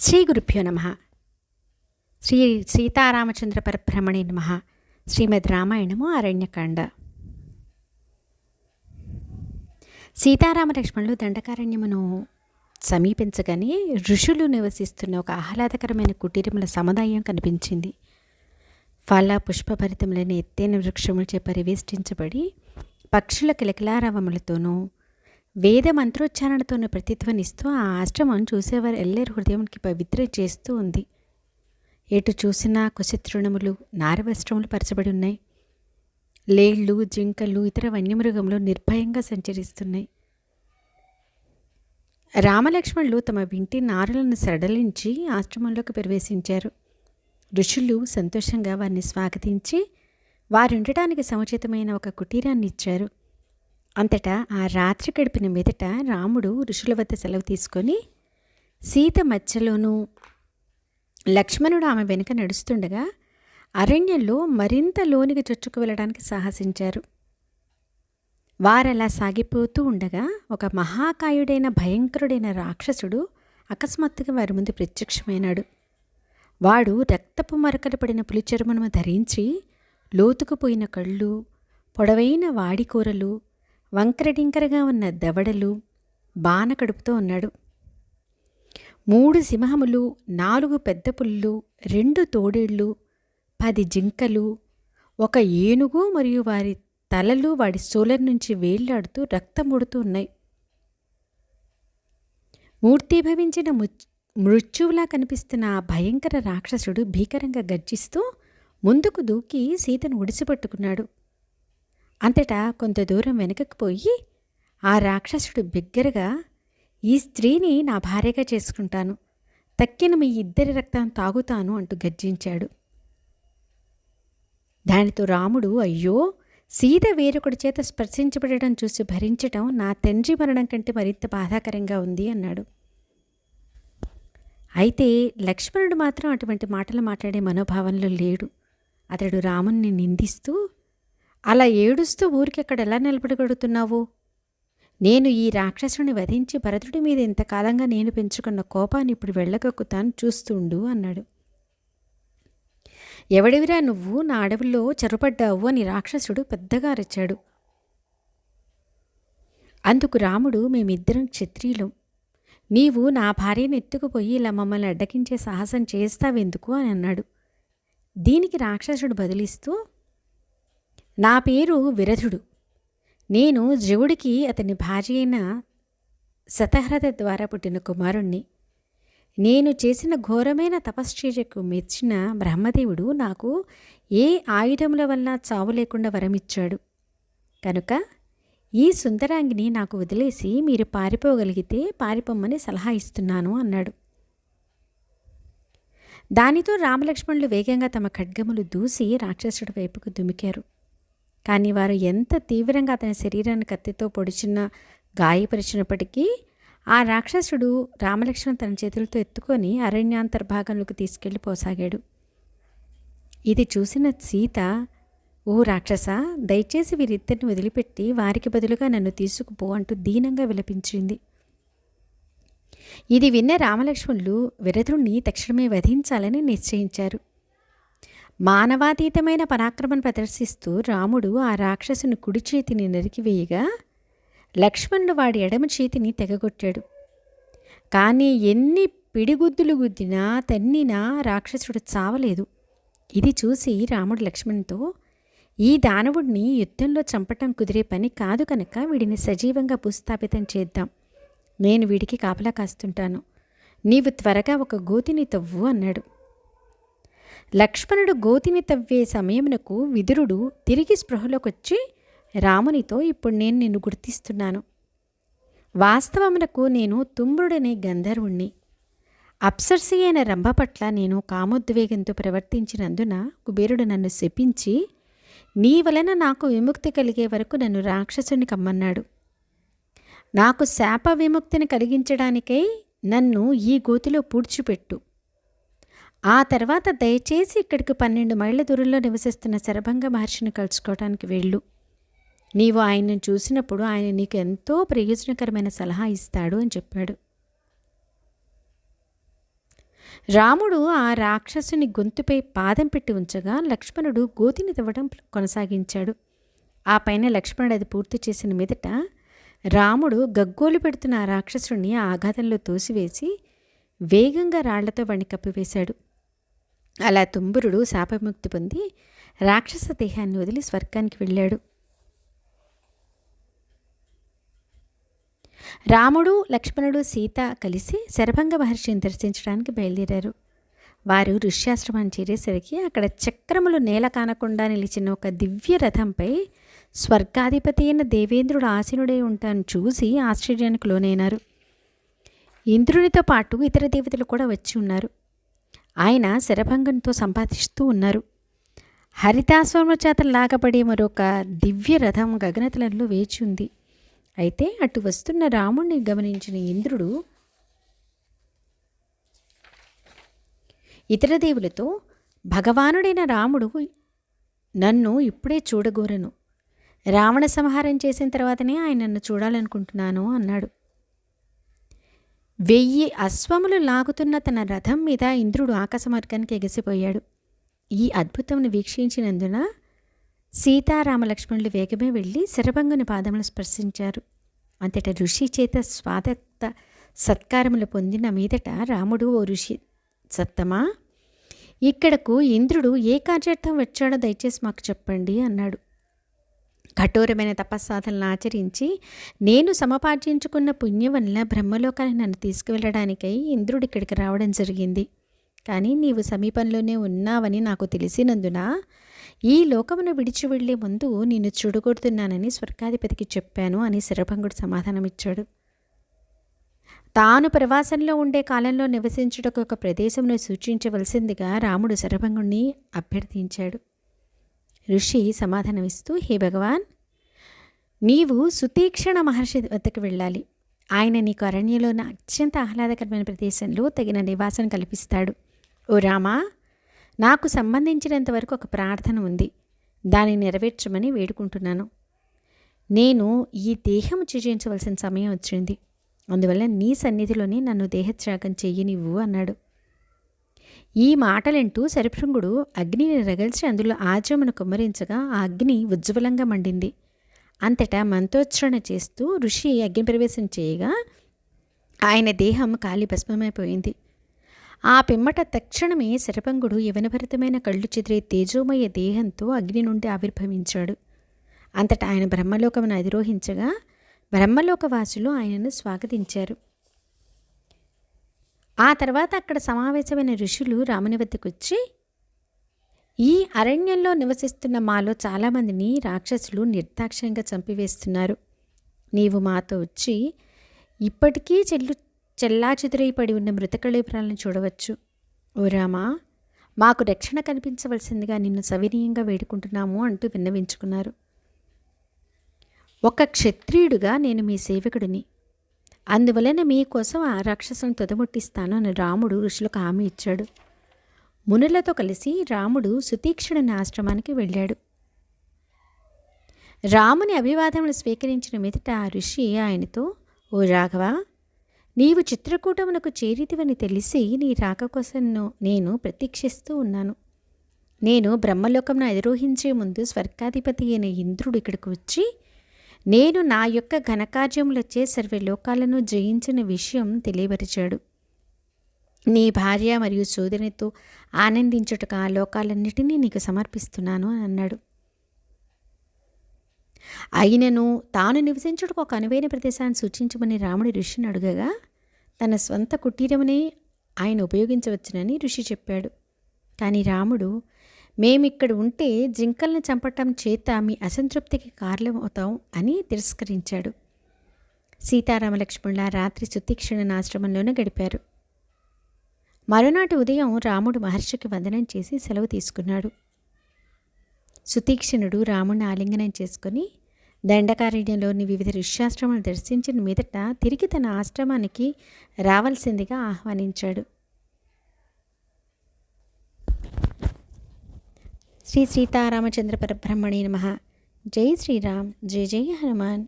శ్రీ గురుభ్యో నమ. శ్రీ సీతారామచంద్ర పరబ్రహ్మణి నమ. శ్రీమద్ రామాయణము అరణ్యకాండ. సీతారామ లక్ష్మణులు దండకారణ్యమును సమీపించగానే ఋషులు నివసిస్తున్న ఒక ఆహ్లాదకరమైన కుటీరముల సముదాయం కనిపించింది. ఫల పుష్పభరితములైన ఎత్తైన వృక్షములచే పరివేష్టించబడి పక్షుల కిలకిలారవములతోనూ వేద మంత్రోచ్చారణతోనూ ప్రతిధ్వనిస్తూ ఆ ఆశ్రమం చూసేవారు ఎల్లేరు హృదయంకి పవిత్ర చేస్తూ ఉంది. ఎటు చూసినా కుశతృణములు నారవస్త్రములు పరచబడి ఉన్నాయి. లేళ్ళు జింకలు ఇతర వన్యమృగములు నిర్భయంగా సంచరిస్తున్నాయి. రామలక్ష్మణులు తమ వింటి నారులను సడలించి ఆశ్రమంలోకి ప్రవేశించారు. ఋషులు సంతోషంగా వారిని స్వాగతించి వారుండటానికి సముచితమైన ఒక కుటీరాన్ని ఇచ్చారు అంతటా ఆ రాత్రి గడిపిన మీదట రాముడు ఋషుల వద్ద సెలవు తీసుకొని సీత మధ్యలోనూ లక్ష్మణుడు ఆమె వెనుక నడుస్తుండగా అరణ్యంలో మరింత లోనికి చొచ్చుకు వెళ్ళడానికి సాహసించారు. వారలా సాగిపోతూ ఉండగా ఒక మహాకాయుడైన భయంకరుడైన రాక్షసుడు అకస్మాత్తుగా వారి ముందు ప్రత్యక్షమైనాడు. వాడు రక్తపు మరకలు పడిన పులిచర్మను ధరించి లోతుకుపోయిన కళ్ళు పొడవైన వాడికూరలు వంకరటింకరగా ఉన్న దవడలు బాన కడుపుతో ఉన్నాడు. మూడు సింహములు నాలుగు పెద్ద పుల్లు రెండు తోడేళ్ళు పది జింకలు ఒక ఏనుగు మరియు వారి తలలు వాడి సోలర్ నుంచి వేళ్ళాడుతూ రక్తముడుతూ ఉన్నాయి. మూర్తిభవించిన మృత్యువులా కనిపిస్తున్న ఆ భయంకర రాక్షసుడు భీకరంగా గర్జిస్తూ ముందుకు దూకి సీతను ఒడిసిపట్టుకున్నాడు. అంతటా కొంత దూరం వెనుకకు పోయి ఆ రాక్షసుడు బిగ్గరగా ఈ స్త్రీని నా భార్యగా చేసుకుంటాను. తక్కిన మీ ఇద్దరి రక్తం తాగుతాను అంటూ గర్జించాడు. దానితో రాముడు అయ్యో! సీత వేరొకడి చేత స్పర్శించబడటం చూసి భరించటం నా తండ్రి మరణం కంటే మరింత బాధాకరంగా ఉంది అన్నాడు. అయితే లక్ష్మణుడు మాత్రం అటువంటి మాటలు మాట్లాడే మనోభావంలో లేడు. అతడు రాముణ్ణి నిందిస్తూ అలా ఏడుస్తూ ఊరికెక్కడ ఎలా నిలబడగడుగుతున్నావు? నేను ఈ రాక్షసుని వధించి భరతుడి మీద ఇంతకాలంగా నేను పెంచుకున్న కోపాన్ని ఇప్పుడు వెళ్ళగక్కుతాను చూస్తుండు అన్నాడు. ఎవడివిరా నువ్వు? నా అడవిలో చెరపడ్డావు అని రాక్షసుడు పెద్దగా అరిచాడు. అందుకు రాముడు మేమిద్దరం క్షత్రియులం. నీవు నా భార్యను ఎత్తుకుపోయి ఇలా మమ్మల్ని అడ్డకించే సాహసం చేస్తావెందుకు? అని అన్నాడు. దీనికి రాక్షసుడు బదిలిస్తూ నా పేరు విరధుడు. నేను జీవుడికి అతని భార్య అయిన శతహ్రత ద్వారా పుట్టిన కుమారుణ్ణి. నేను చేసిన ఘోరమైన తపశ్చర్యకు మెచ్చిన బ్రహ్మదేవుడు నాకు ఏ ఆయుధముల వల్ల చావు లేకుండా వరమిచ్చాడు. కనుక ఈ సుందరాంగిని నాకు వదిలేసి మీరు పారిపోగలిగితే పారిపోమ్మని సలహా ఇస్తున్నాను అన్నాడు. దానితో రామలక్ష్మణులు వేగంగా తమ ఖడ్గములు దూసి రాక్షసుడి వైపుకు దుమికారు. కానీ వారు ఎంత తీవ్రంగా అతని శరీరాన్ని కత్తితో పొడిచిన గాయపరిచినప్పటికీ ఆ రాక్షసుడు రామలక్ష్మణ్ తన చేతులతో ఎత్తుకొని అరణ్యాంతర్భాగంలోకి తీసుకెళ్ళిపోసాగాడు ఇది చూసిన సీత ఓ రాక్షస దయచేసి వీరిద్దరిని వదిలిపెట్టి వారికి బదులుగా నన్ను తీసుకుపో అంటూ దీనంగా విలపించింది. ఇది విన్న రామలక్ష్మణులు విరధుణ్ణి తక్షణమే వధించాలని నిశ్చయించారు. మానవాతీతమైన పరాక్రమం ప్రదర్శిస్తూ రాముడు ఆ రాక్షసుని కుడి చేతిని నరికివేయగా లక్ష్మణుడు వాడి ఎడమ చేతిని తెగగొట్టాడు. కానీ ఎన్ని పిడిగుద్దులు గుద్దినా తన్నినా రాక్షసుడు చావలేదు. ఇది చూసి రాముడు లక్ష్మణ్తో ఈ దానవుడిని యుద్ధంలో చంపటం కుదిరే పని కాదు కనుక వీడిని సజీవంగా భూస్థాపితం చేద్దాం. నేను వీడికి కాపలా కాస్తుంటాను. నీవు త్వరగా ఒక గోతిని తవ్వు అన్నాడు. లక్ష్మణుడు గోతిని తవ్వే సమయమునకు విదురుడు తిరిగి స్పృహలోకొచ్చి రామునితో ఇప్పుడు నేను నిన్ను గుర్తిస్తున్నాను. వాస్తవమునకు నేను తుంబుడనే గంధర్వుణ్ణి. అప్సర్సి అయిన రంభ పట్ల నేను కామోద్వేగంతో ప్రవర్తించినందున కుబేరుడు నన్ను శపించి నీ వలన నాకు విముక్తి కలిగే వరకు నన్ను రాక్షసుని కమ్మన్నాడు. నాకు శాప విముక్తిని కలిగించడానికై నన్ను ఈ గోతిలో పూడ్చిపెట్టు. ఆ తర్వాత దయచేసి ఇక్కడికి పన్నెండు మైళ్ళ దూరంలో నివసిస్తున్న శరభంగ మహర్షిని కలుసుకోవడానికి వెళ్ళు. నీవు ఆయన్ని చూసినప్పుడు ఆయన నీకు ఎంతో ప్రయోజనకరమైన సలహా ఇస్తాడు అని చెప్పాడు. రాముడు ఆ రాక్షసుని గొంతుపై పాదం పెట్టి ఉంచగా లక్ష్మణుడు గోతిని తవ్వడం కొనసాగించాడు. ఆ పైన లక్ష్మణుడు అది పూర్తి చేసిన మీదట రాముడు గగ్గోలు పెడుతున్న ఆ రాక్షసుడిని ఆ ఆఘాతంలో తోసివేసి వేగంగా రాళ్ళతో వాణ్ణి కప్పివేశాడు. అలా తుంబురుడు శాపముక్తి పొంది రాక్షస దేహాన్ని వదిలి స్వర్గానికి వెళ్ళాడు. రాముడు లక్ష్మణుడు సీత కలిసి శరభంగ మహర్షిని దర్శించడానికి బయలుదేరారు. వారు ఋష్యాశ్రమాన్ని చేరేసరికి అక్కడ చక్రములు నేల కానకుండా నిలిచిన ఒక దివ్య రథంపై స్వర్గాధిపతి అయిన దేవేంద్రుడు ఆసీనుడై ఉంటాను చూసి ఆశ్చర్యానికి లోనైనారు. ఇంద్రునితో పాటు ఇతర దేవతలు కూడా వచ్చి ఉన్నారు. ఆయన శరభంగంతో సంపాదిస్తూ ఉన్నారు. హరితాశ్వమ చేత లాగబడే మరొక దివ్య రథం గగనతలంలో వేచి ఉంది. అయితే అటు వస్తున్న రాముణ్ణి గమనించిన ఇంద్రుడు ఇతర దేవులతో భగవానుడైన రాముడు నన్ను ఇప్పుడే చూడగోరను. రావణ సంహారం చేసిన తర్వాతనే ఆయన నన్ను చూడాలనుకుంటున్నాను అన్నాడు. వెయ్యి అశ్వములు లాగుతున్న తన రథం మీద ఇంద్రుడు ఆకాశమార్గానికి ఎగసిపోయాడు. ఈ అద్భుతంను వీక్షించినందున సీతారామలక్ష్మణులు వేగమే వెళ్ళి శరభంగుని పాదములు స్పర్శించారు. అంతట ఋషి చేత స్వాదత్త సత్కారములు పొందిన మీదట రాముడు ఓ ఋషి సత్తమా ఇక్కడకు ఇంద్రుడు ఏ కార్యార్థం వచ్చాడో దయచేసి మాకు చెప్పండి అన్నాడు. కఠోరమైన తపస్సాధనలు ఆచరించి నేను సమపార్జించుకున్న పుణ్యం వల్ల బ్రహ్మలోకాన్ని నన్ను తీసుకువెళ్ళడానికై ఇంద్రుడు ఇక్కడికి రావడం జరిగింది. కానీ నీవు సమీపంలోనే ఉన్నావని నాకు తెలిసినందున ఈ లోకమును విడిచి వెళ్ళే ముందు నిన్ను చూడగొడుతున్నానని స్వర్గాధిపతికి చెప్పాను అని శరభంగుడు సమాధానమిచ్చాడు. తాను ప్రవాసంలో ఉండే కాలంలో నివసించుటకు ఒక ప్రదేశంను సూచించవలసిందిగా రాముడు శరభంగుణ్ణి అభ్యర్థించాడు. ఋషి సమాధానమిస్తూ హే భగవాన్ నీవు సుతీక్షణ మహర్షి వద్దకు వెళ్ళాలి. ఆయన నీకు అరణ్యలోని అత్యంత ఆహ్లాదకరమైన ప్రదేశంలో తగిన నివాసం కల్పిస్తాడు. ఓ రామా నాకు సంబంధించినంత వరకు ఒక ప్రార్థన ఉంది. దాన్ని నెరవేర్చమని వేడుకుంటున్నాను. నేను ఈ దేహం త్యజించవలసిన సమయం వచ్చింది. అందువల్ల నీ సన్నిధిలోనే నన్ను దేహత్యాగం చెయ్యి నీవు అన్నాడు. ఈ మాటలంటూ సరిభృంగుడు అగ్నిని రగిల్చి అందులో ఆజమును కుమ్మరించగా ఆ అగ్ని ఉజ్వలంగా మండింది. అంతటా మంత్రోచ్చరణ చేస్తూ ఋషి అగ్ని ప్రవేశం చేయగా ఆయన దేహం కాలి భస్మమైపోయింది ఆ పిమ్మట తక్షణమే శరభంగుడు యవనభరితమైన కళ్ళు చెదిరే తేజోమయ దేహంతో అగ్ని నుండి ఆవిర్భవించాడు. అంతటా ఆయన బ్రహ్మలోకమును అధిరోహించగా బ్రహ్మలోకవాసులు ఆయనను స్వాగతించారు. ఆ తర్వాత అక్కడ సమావేశమైన ఋషులు రాముని వద్దకు వచ్చి ఈ అరణ్యంలో నివసిస్తున్న మాలో చాలామందిని రాక్షసులు నిర్దాక్ష్యంగా చంపివేస్తున్నారు. నీవు మాతో వచ్చి ఇప్పటికీ చెల్లు చెల్లాచెదురై పడి ఉన్న మృతకళీపురాలను చూడవచ్చు. ఓ రామా మాకు రక్షణ కనిపించవలసిందిగా నిన్ను సవినీయంగా వేడుకుంటున్నాము అంటూ విన్నవించుకున్నారు. ఒక క్షత్రియుడుగా నేను మీ సేవకుడిని. అందువలన మీకోసం ఆ రాక్షసుని తుదముట్టిస్తాను అని రాముడు ఋషులకు హామీ ఇచ్చాడు. మునులతో కలిసి రాముడు సుతీక్షణుని ఆశ్రమానికి వెళ్ళాడు. రాముని అభివాదములు స్వీకరించిన మీదట ఆ ఋషి ఆయనతో ఓ రాఘవ నీవు చిత్రకూటమునకు చేరితివని తెలిసి నీ రాక కోసం నేను ప్రతీక్షిస్తూ ఉన్నాను. నేను బ్రహ్మలోకంను అధిరోహించే ముందు స్వర్గాధిపతి అయిన ఇంద్రుడు ఇక్కడికి వచ్చి నేను నా యొక్క ఘనకార్యములచే సర్వలోకాలను జయించిన విషయం తెలియపరిచాడు నీ భార్య మరియు సోదరితో ఆనందించుటకు ఆ లోకాలన్నిటినీ నీకు సమర్పిస్తున్నాను అని అన్నాడు. అయినను తాను నివసించుటకు ఒక అనువైన ప్రదేశాన్ని సూచించమని రాముడి ఋషిని అడగగా తన స్వంత కుటీరమునే ఆయన ఉపయోగించవచ్చునని ఋషి చెప్పాడు. కానీ రాముడు మేమిక్కడ ఉంటే జింకల్ని చంపటం చేత మీ అసంతృప్తికి కారణమవుతాం అని తిరస్కరించాడు. సీతారామ లక్ష్మణుల రాత్రి సుతీక్షణ ఆశ్రమంలోనే గడిపారు. మరునాటి ఉదయం రాముడు మహర్షికి వందనం చేసి సెలవు తీసుకున్నాడు. సుతీక్షణుడు రాముడిని ఆలింగనం చేసుకుని దండకారణ్యంలోని వివిధ ఋష్యాశ్రమాలు దర్శించిన మీదట తిరిగి తన ఆశ్రమానికి రావాల్సిందిగా ఆహ్వానించాడు. శ్రీ సీతారామచంద్ర పరబ్రహ్మణే నమ. జై శ్రీరామ్. జై జై హనుమాన్.